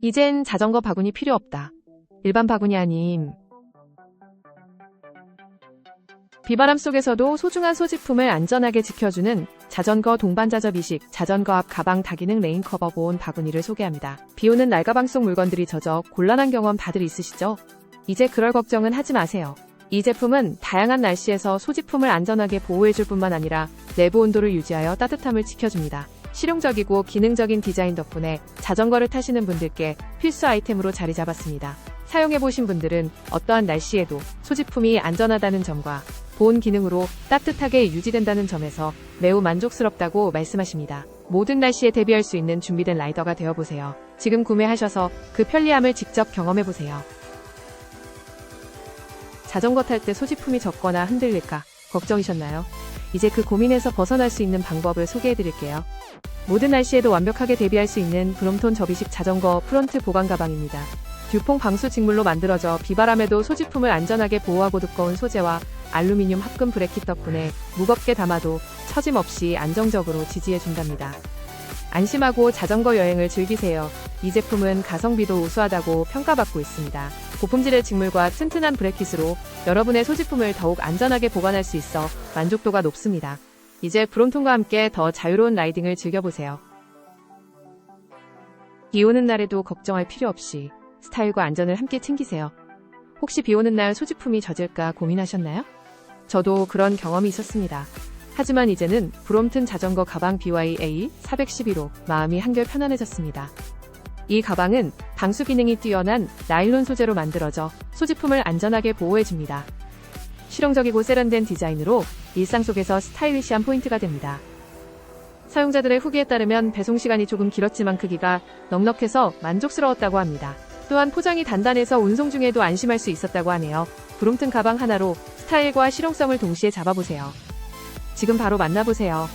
이젠 자전거 바구니 필요 없다. 일반 바구니 아님. 비바람 속에서도 소중한 소지품을 안전하게 지켜주는 자전거 동반자접 이식, 자전거 앞 가방 다기능 레인커버 보온 바구니를 소개합니다. 비 오는 날 가방 속 물건들이 젖어 곤란한 경험 다들 있으시죠? 이제 그럴 걱정은 하지 마세요. 이 제품은 다양한 날씨에서 소지품을 안전하게 보호해줄 뿐만 아니라 내부 온도를 유지하여 따뜻함을 지켜줍니다. 실용적이고 기능적인 디자인 덕분에 자전거를 타시는 분들께 필수 아이템으로 자리 잡았습니다. 사용해보신 분들은 어떠한 날씨에도 소지품이 안전하다는 점과 보온 기능으로 따뜻하게 유지된다는 점에서 매우 만족스럽다고 말씀하십니다. 모든 날씨에 대비할 수 있는 준비된 라이더가 되어보세요. 지금 구매하셔서 그 편리함을 직접 경험해보세요. 자전거 탈 때 소지품이 젖거나 흔들릴까 걱정이셨나요? 이제 그 고민에서 벗어날 수 있는 방법을 소개해드릴게요. 모든 날씨에도 완벽하게 대비할 수 있는 브롬톤 접이식 자전거 프론트 보관 가방입니다. 듀퐁 방수 직물로 만들어져 비바람에도 소지품을 안전하게 보호하고 두꺼운 소재와 알루미늄 합금 브래킷 덕분에 무겁게 담아도 처짐 없이 안정적으로 지지해준답니다. 안심하고 자전거 여행을 즐기세요. 이 제품은 가성비도 우수하다고 평가받고 있습니다. 고품질의 직물과 튼튼한 브래킷으로 여러분의 소지품을 더욱 안전하게 보관할 수 있어 만족도가 높습니다. 이제 브롬톤과 함께 더 자유로운 라이딩을 즐겨보세요. 비 오는 날에도 걱정할 필요 없이 스타일과 안전을 함께 챙기세요. 혹시 비 오는 날 소지품이 젖을까 고민하셨나요? 저도 그런 경험이 있었습니다. 하지만 이제는 브롬튼 자전거 가방 BYA 411호 마음이 한결 편안해졌습니다. 이 가방은 방수 기능이 뛰어난 나일론 소재로 만들어져 소지품을 안전하게 보호해줍니다. 실용적이고 세련된 디자인으로 일상 속에서 스타일리시한 포인트가 됩니다. 사용자들의 후기에 따르면 배송 시간이 조금 길었지만 크기가 넉넉해서 만족스러웠다고 합니다. 또한 포장이 단단해서 운송 중에도 안심할 수 있었다고 하네요. 브롬튼 가방 하나로 스타일과 실용성을 동시에 잡아보세요. 지금 바로 만나보세요.